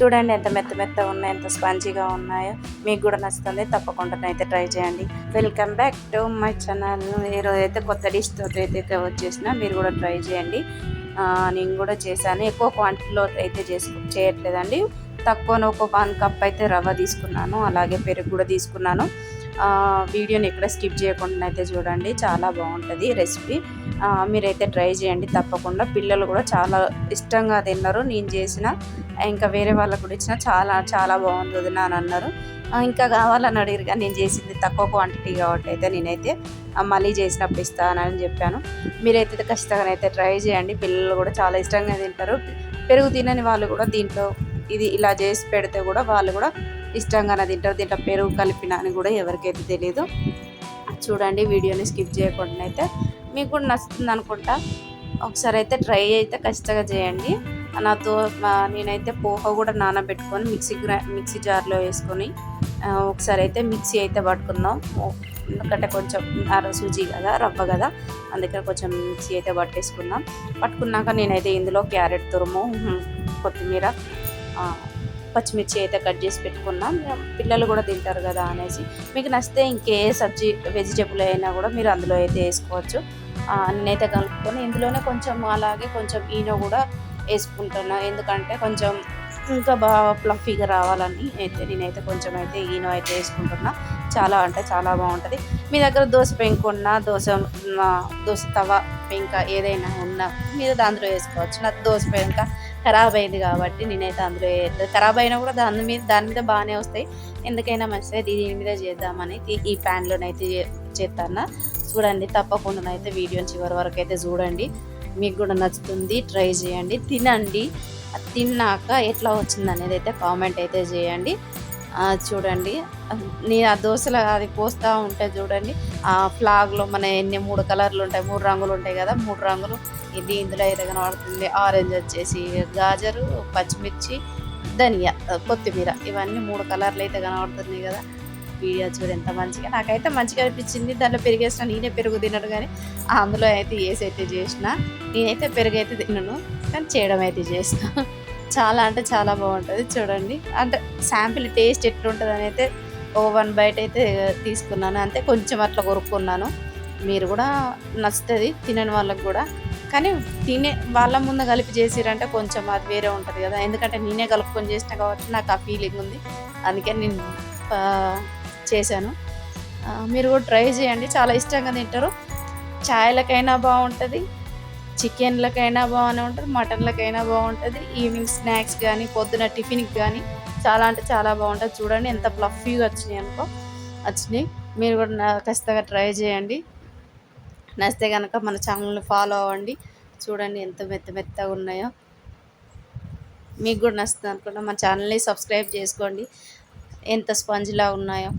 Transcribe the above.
చూడండి ఎంత మెత్త మెత్త ఉన్నాయో ఎంత స్పంజీగా ఉన్నాయో. మీకు కూడా నచ్చుతుంది. తప్పకుండా అయితే ట్రై చేయండి. Welcome back to my channel ఈరోజు అయితే కొత్త డిష్తో అయితే వచ్చేసిన మీరు కూడా ట్రై చేయండి. నేను కూడా చేశాను. ఎక్కువ క్వాంటిటీలో అయితే చేసు చేయట్లేదండి. తక్కువ ఒక వన్ కప్ అయితే రవ్వ తీసుకున్నాను. అలాగే పెరుగు కూడా తీసుకున్నాను. వీడియోని ఎక్కడ స్కిప్ చేయకుండా అయితే చూడండి. చాలా బాగుంటుంది రెసిపీ. మీరైతే ట్రై చేయండి. తప్పకుండా పిల్లలు కూడా చాలా ఇష్టంగా తిన్నారు. నేను చేసిన ఇంకా వేరే వాళ్ళకు కూడా ఇచ్చిన చాలా చాలా బాగుంది వదినా అని అన్నారు. ఇంకా కావాలని అడిగారు కానీ నేను చేసింది తక్కువ క్వాంటిటీ కాబట్టి అయితే నేనైతే మళ్ళీ చేసినప్పుడు ఇస్తానని చెప్పాను. మీరైతే ఖచ్చితంగా అయితే ట్రై చేయండి. పిల్లలు కూడా చాలా ఇష్టంగా తింటారు. పెరుగు తినని వాళ్ళు కూడా దీంట్లో ఇది ఇలా చేసి పెడితే కూడా వాళ్ళు కూడా ఇష్టంగానే తింటారు దీంట్లో పెరుగు కలిపిన అని కూడా ఎవరికైతే తెలియదు చూడండి వీడియోని స్కిప్ చేయకుండా అయితే మీకు కూడా నచ్చుతుంది అనుకుంటా. ఒకసారి అయితే ట్రై అయితే ఖచ్చితంగా చేయండి. నాతో నేనైతే పోహ కూడా నానబెట్టుకొని మిక్సీ గ్రా మిక్సీ జార్లో వేసుకొని ఒకసారి అయితే మిక్సీ అయితే పట్టుకుందాం. ఎందుకంటే కొంచెం సూజీ కదా రవ్వ కదా అందుకని కొంచెం మిక్సీ అయితే పట్టేసుకుందాం. పట్టుకున్నాక నేనైతే ఇందులో క్యారెట్ తురుము కొత్తిమీర పచ్చిమిర్చి అయితే కట్ చేసి పెట్టుకున్నాం. పిల్లలు కూడా తింటారు కదా అనేసి. మీకు నచ్చితే ఇంకే సబ్జీ వెజిటేబుల్ అయినా కూడా మీరు అందులో అయితే వేసుకోవచ్చు. అన్నైతే కలుపుకొని ఇందులోనే కొంచెం అలాగే కొంచెం ఈనో కూడా వేసుకుంటున్నా. ఎందుకంటే కొంచెం ఇంకా బాగా ఫ్లఫీగా రావాలని అయితే నేనైతే కొంచెం అయితే ఈనో అయితే వేసుకుంటున్నా. చాలా అంటే చాలా బాగుంటుంది. మీ దగ్గర దోశ పెంకు ఉన్నా దోశ దోశ తవ పెంక ఏదైనా ఉన్నా మీరు దాంట్లో వేసుకోవచ్చు. నాకు దోశ పెంక ఖరాబ్ అయింది కాబట్టి నేనైతే అందులో ఖరాబ్ అయినా కూడా దాని మీద దాని మీద బాగానే వస్తాయి. ఎందుకైనా మంచిది దీని మీద చేద్దామని ఈ- ప్యాన్లోనైతే చేస్తాను చూడండి తప్పకుండా అయితే వీడియో చివరి వరకు అయితే చూడండి. మీకు కూడా నచ్చుతుంది ట్రై చేయండి. తినండి. అది తిన్నాక ఎట్లా వచ్చింది అనేది అయితే కామెంట్ అయితే చేయండి. చూడండి. నేను ఆ దోశలు అది పోస్తూ ఉంటే చూడండి. ఆ ఫ్లాగ్లో మన ఎన్ని మూడు కలర్లు ఉంటాయి మూడు రంగులు ఉంటాయి కదా మూడు రంగులు. ఇది ఇందులో అయితే కనబడుతుంది ఆరెంజ్ వచ్చేసి గాజరు పచ్చిమిర్చి ధనియా కొత్తిమీర. ఇవన్నీ మూడు కలర్లు అయితే కనబడుతున్నాయి కదా. వీడియో చూడు ఎంత మంచిగా. నాకైతే మంచిగా అనిపించింది. దాంట్లో పెరిగేసిన నేనే పెరుగు తినడు కానీ అందులో అయితే ఏసైతే చేసిన నేనైతే పెరుగు అయితే తినను. కానీ చేయడం అయితే చేసిన చాలా అంటే చాలా బాగుంటుంది చూడండి. అంటే శాంపిల్ టేస్ట్ ఎట్లుంటుంది అని అయితే ఓ వన్ బైట్ అయితే తీసుకున్నాను. అంతే కొంచెం అట్లా కొరుక్కున్నాను. మీరు కూడా నచ్చుతుంది తినని వాళ్ళకి కూడా. కానీ తినే వాళ్ళ ముందు కలిపి చేసిరంటే కొంచెం అది వేరే ఉంటుంది కదా. ఎందుకంటే నేనే కలుపుకొని చేసిన కాబట్టి నాకు ఆ ఫీలింగ్ ఉంది. అందుకే నేను చేశాను. మీరు కూడా ట్రై చేయండి. చాలా ఇష్టంగా తింటారు. ఛాయలకైనా బాగుంటుంది. చికెన్లకైనా బాగానే ఉంటుంది మటన్లకైనా బాగుంటుంది ఈవినింగ్ స్నాక్స్ కానీ పొద్దున టిఫిన్కి కానీ చాలా అంటే చాలా బాగుంటుంది. చూడండి ఎంత ఫ్లఫీగా వచ్చినాయి అనుకో. వచ్చినాయి. మీరు కూడా ఖచ్చితంగా ట్రై చేయండి. నచ్చితే కనుక మన ఛానల్ని ఫాలో అవ్వండి. చూడండి ఎంత మెత్త మెత్తగా ఉన్నాయో. మీకు కూడా నచ్చుతుంది అనుకుంటా. మన ఛానల్ని సబ్స్క్రైబ్ చేసుకోండి. ఎంత స్పంజ్లా ఉన్నాయో.